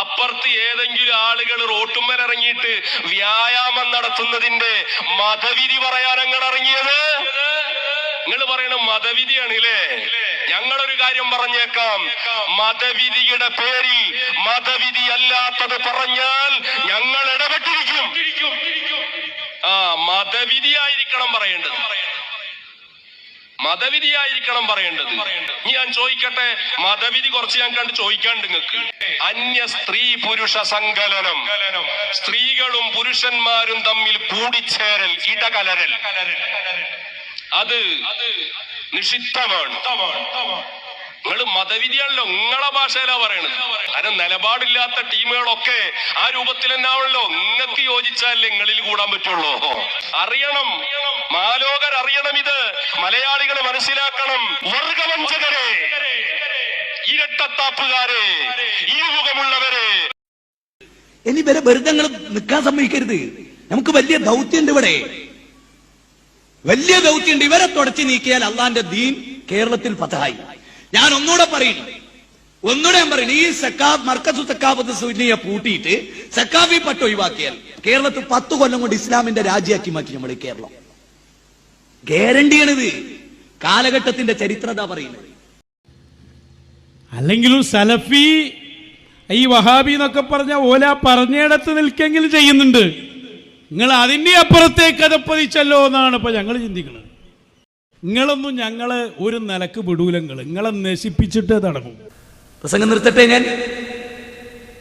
അപ്പുറത്ത് ഏതെങ്കിലും ആളുകൾ റോട്ടുമ്മൽ ഇറങ്ങിയിട്ട് വ്യായാമം നടത്തുന്നതിന്റെ മതവിധി പറയാൻ നിങ്ങൾ ഇറങ്ങിയത്? നിങ്ങൾ പറയണ മതവിധിയാണ് ഇല്ലേ? ഞങ്ങളൊരു കാര്യം പറഞ്ഞേക്കാം. മതവിധിയുടെ പേരിൽ മതവിധി അല്ലാത്തത് പറഞ്ഞാൽ ഞങ്ങൾ ഇടപെട്ടിരിക്കും. ആ മതവിധിയായിരിക്കണം പറയേണ്ടത്. മതവിധിയായിരിക്കണം പറയേണ്ടത്. ഇനി ഞാൻ ചോദിക്കട്ടെ? മതവിധി കുറച്ച് ഞാൻ കണ്ട് ചോദിക്കാണ്ട് നിങ്ങൾക്ക് അന്യ സ്ത്രീ പുരുഷ സങ്കലനം. സ്ത്രീകളും പുരുഷന്മാരും തമ്മിൽ കൂടിച്ചേരൽ ഇടകലരൽ. അത് നിഷിദ്ധമാണ്. നിങ്ങൾ മതവിധിയാണല്ലോ നിങ്ങളെ ഭാഷയിലാ പറയണത്. കാരണം നിലപാടില്ലാത്ത ടീമുകളൊക്കെ ആ രൂപത്തിൽ തന്നെ ആണല്ലോ നിങ്ങൾക്ക് യോജിച്ചാലേ നിങ്ങളിൽ കൂടാൻ പറ്റുള്ളൂ. അറിയണം. മാലോകർ അറിയണം ഇത് മലയാളികൾ മനസ്സിലാക്കണം. വർഗവഞ്ചകരെ. ഇരട്ടത്താപ്പുകാരെ. ഈ മുഖമുള്ളവരെ ഇനി വരെ വെറുതെ നിൽക്കാൻ സമ്മതിക്കരുത്. നമുക്ക് വലിയ ദൗത്യമുണ്ട് ഇവിടെ. വലിയ ദൗത്യമുണ്ട്. ഇവരെ തുടച്ചു നീക്കിയാൽ അള്ളാന്റെ ദീൻ കേരളത്തിൽ ഫതഹായി ഞാൻ ഒന്നുകൂടെ പറയും. ഒന്നുകൂടെ ഞാൻ പറയുന്നു ഈ സക്കാബ് മർക്കസു സക്കാബത്ത് സുന്നിയെ പൂട്ടിയിട്ട് സക്കാബി പട്ട് ഒഴിവാക്കിയാൽ കേരളത്തിൽ പത്ത് കൊല്ലം കൊണ്ട് ഇസ്ലാമിന്റെ രാജ്യമാക്കി മാറ്റി നമ്മുടെ കേരളം. ഗ്യാരണ്ടിയാണിത്. കാലഘട്ടത്തിന്റെ ചരിത്രത പറയുന്നത്. അല്ലെങ്കിലും സലഫി ഈ വഹാബി എന്നൊക്കെ പറഞ്ഞ ഓല പറഞ്ഞിടത്ത് നിൽക്കെങ്കിലും ചെയ്യുന്നുണ്ട്. നിങ്ങൾ അതിന്റെ അപ്പുറത്തേക്ക് അതപ്പതിച്ചല്ലോ എന്നാണ് ഇപ്പൊ ഞങ്ങൾ ചിന്തിക്കുന്നത്. നിങ്ങളൊന്നും ഞങ്ങളെ ഒരു നിലയ്ക്ക് വിടൂല നിങ്ങൾ. നിങ്ങളെ നശിപ്പിച്ചിട്ട് നടക്കും. പ്രസംഗം നിർത്തട്ടെ ഞാൻ?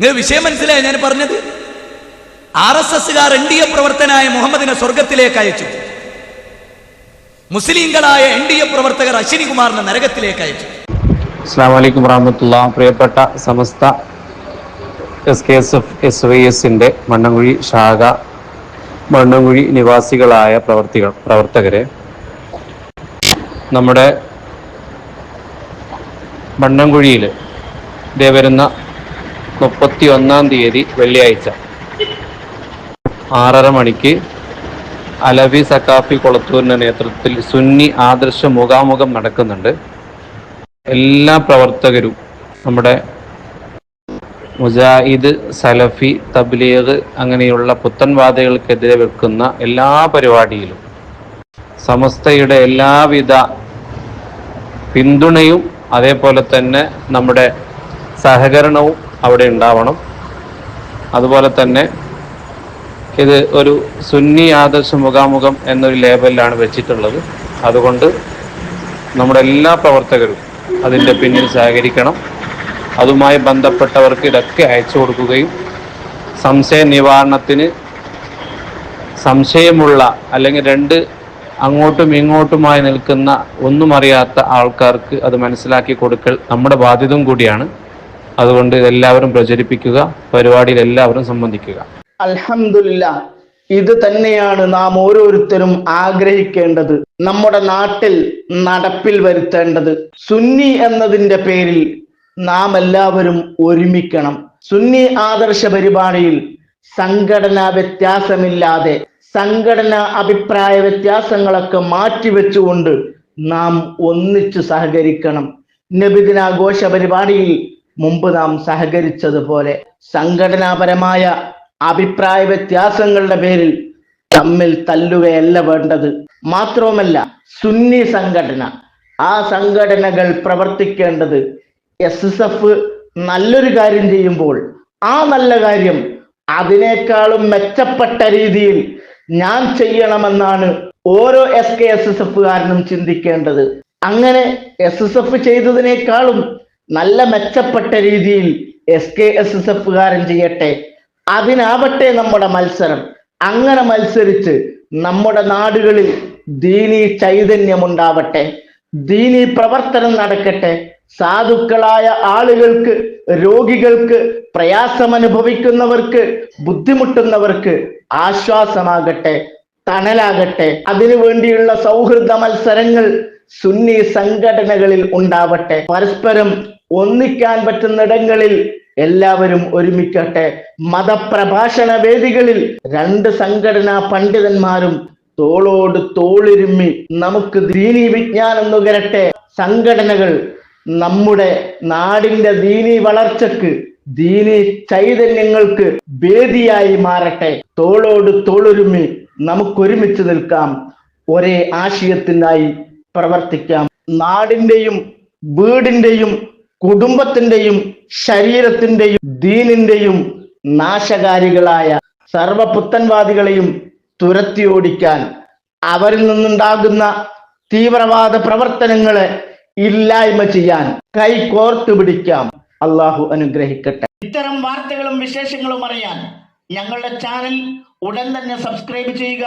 നിങ്ങൾ വിഷയം മനസ്സിലായി ഞാൻ പറഞ്ഞത്? ആർ എസ് എസ്സുകാർ എൻ ഡി എ പ്രവർത്തനായ മുഹമ്മദിനെ സ്വർഗത്തിലേക്ക് അയച്ചു. മുസ്ലിങ്ങളായ എൻ ഡി എ പ്രവർത്തകർ അശ്വിനി കുമാറിനെ നരകത്തിലേക്ക് അയച്ചു. അസ്സാം വറഹമത്തുള്ള പ്രിയപ്പെട്ട Samastha S K S F S Y എസിന്റെ മണ്ണങ്കുഴി ശാഖ മണ്ണങ്കുഴി നിവാസികളായ പ്രവർത്തികൾ പ്രവർത്തകരെ നമ്മുടെ മണ്ണങ്കുഴിയിൽ ഇതേ വരുന്ന മുപ്പത്തി ഒന്നാം തീയതി വെള്ളിയാഴ്ച ആറര മണിക്ക് അലവി സക്കാഫി കൊളത്തൂരിന്റെ നേതൃത്വത്തിൽ സുന്നി ആദർശ മുഖാമുഖം നടക്കുന്നുണ്ട്. എല്ലാ പ്രവർത്തകരും നമ്മുടെ മുജാഹിദ് സലഫി തബ്ലീഗ് അങ്ങനെയുള്ള പുത്തൻവാദികൾക്കെതിരെ വെക്കുന്ന എല്ലാ പരിപാടിയിലും സമസ്തയുടെ എല്ലാവിധ പിന്തുണയും അതേപോലെ തന്നെ നമ്മുടെ സഹകരണവും അവിടെ ഉണ്ടാവണം. അതുപോലെ തന്നെ ഇത് ഒരു സുന്നി ആദർശ മുഖാമുഖം എന്നൊരു ലേബലിലാണ് വെച്ചിട്ടുള്ളത്. അതുകൊണ്ട് നമ്മുടെ എല്ലാ പ്രവർത്തകരും അതിന്റെ പിന്നിൽ സഹകരിക്കണം. അതുമായി ബന്ധപ്പെട്ടവർക്ക് ഇതൊക്കെ അയച്ചു കൊടുക്കുകയും സംശയ നിവാരണത്തിന് സംശയമുള്ള അല്ലെങ്കിൽ രണ്ട് അങ്ങോട്ടും ഇങ്ങോട്ടുമായി നിൽക്കുന്ന ഒന്നും അറിയാത്ത ആൾക്കാർക്ക് അത് മനസ്സിലാക്കി കൊടുക്കൽ നമ്മുടെ ബാധ്യതയും കൂടിയാണ്. അതുകൊണ്ട് ഇതെല്ലാവരും പ്രചരിപ്പിക്കുക പരിപാടിയിൽ എല്ലാവരും സംബന്ധിക്കുക. അൽഹംദുലില്ല ഇത് തന്നെയാണ് നാം ഓരോരുത്തരും ആഗ്രഹിക്കേണ്ടത്. നമ്മുടെ നാട്ടിൽ നടപ്പിൽ വരുത്തേണ്ടത്. സുന്നി എന്നതിന്റെ പേരിൽ നാം എല്ലാവരും ഒരുമിക്കണം. സുന്നി ആദർശ പരിപാടിയിൽ സംഘടനാ വ്യത്യാസമില്ലാതെ സംഘടനാ അഭിപ്രായ വ്യത്യാസങ്ങളൊക്കെ മാറ്റിവെച്ചുകൊണ്ട് നാം ഒന്നിച്ചു സഹകരിക്കണം. നബിദിനാഘോഷ പരിപാടിയിൽ മുമ്പ് നാം സഹകരിച്ചതുപോലെ സംഘടനാപരമായ അഭിപ്രായ വ്യത്യാസങ്ങളുടെ പേരിൽ തമ്മിൽ തല്ലുകയല്ല വേണ്ടത്. മാത്രവുമല്ല സുന്നി സംഘടന ആ സംഘടനകൾ പ്രവർത്തിക്കേണ്ടത് എസ് എസ് എഫ് നല്ലൊരു കാര്യം ചെയ്യുമ്പോൾ ആ നല്ല കാര്യം അതിനേക്കാളും മെച്ചപ്പെട്ട രീതിയിൽ ഞാൻ ചെയ്യണമെന്നാണ് ഓരോ എസ് കെ എസ് എസ് എഫുകാരനും ചിന്തിക്കേണ്ടത്. അങ്ങനെ എസ് എസ് എഫ് ചെയ്തതിനേക്കാളും നല്ല മെച്ചപ്പെട്ട രീതിയിൽ എസ് കെ എസ് എസ് എഫുകാരൻ ചെയ്യട്ടെ. അതിനാവട്ടെ നമ്മുടെ മത്സരം. അങ്ങനെ മത്സരിച്ച് നമ്മുടെ നാടുകളിൽ ദീനി ചൈതന്യമുണ്ടാവട്ടെ. ദീനി പ്രവർത്തനം നടക്കട്ടെ. സാധുക്കളായ ആളുകൾക്ക് രോഗികൾക്ക് പ്രയാസം അനുഭവിക്കുന്നവർക്ക് ബുദ്ധിമുട്ടുന്നവർക്ക് ആശ്വാസമാകട്ടെ തണലാകട്ടെ. അതിനു വേണ്ടിയുള്ള സൗഹൃദ മത്സരങ്ങൾ സുന്നി സംഘടനകളിൽ ഉണ്ടാവട്ടെ. പരസ്പരം ഒന്നിക്കാൻ പറ്റുന്നിടങ്ങളിൽ എല്ലാവരും ഒരുമിക്കട്ടെ മതപ്രഭാഷണ വേദികളിൽ രണ്ട് സംഘടനാ പണ്ഡിതന്മാരും തോളോട് തോളിരുമ്മി നമുക്ക് ദീനി വിജ്ഞാനം നുകരട്ടെ. സംഘടനകൾ നമ്മുടെ നാടിന്റെ ദീനി വളർച്ചക്ക് ദീനി ചൈതന്യങ്ങൾക്ക് വേദിയായി മാറട്ടെ. തോളോട് തോളൊരുമി നമുക്കൊരുമിച്ച് നിൽക്കാം. ഒരേ ആശയത്തിനായി പ്രവർത്തിക്കാം. നാടിന്റെയും വീടിന്റെയും കുടുംബത്തിന്റെയും ശരീരത്തിന്റെയും ദീനിന്റെയും നാശകാരികളായ സർവപുത്തൻവാദികളെയും തുരത്തി ഓടിക്കാൻ അവരിൽ നിന്നുണ്ടാകുന്ന തീവ്രവാദ പ്രവർത്തനങ്ങളെ ഇല്ലായ്മ ചെയ്യാൻ കൈ കോർത്തു പിടിക്കാം. അള്ളാഹു അനുഗ്രഹിക്കട്ടെ. ഇത്തരം വാർത്തകളും വിശേഷങ്ങളും അറിയാൻ ഞങ്ങളുടെ ചാനൽ ഉടൻ തന്നെ സബ്സ്ക്രൈബ് ചെയ്യുക.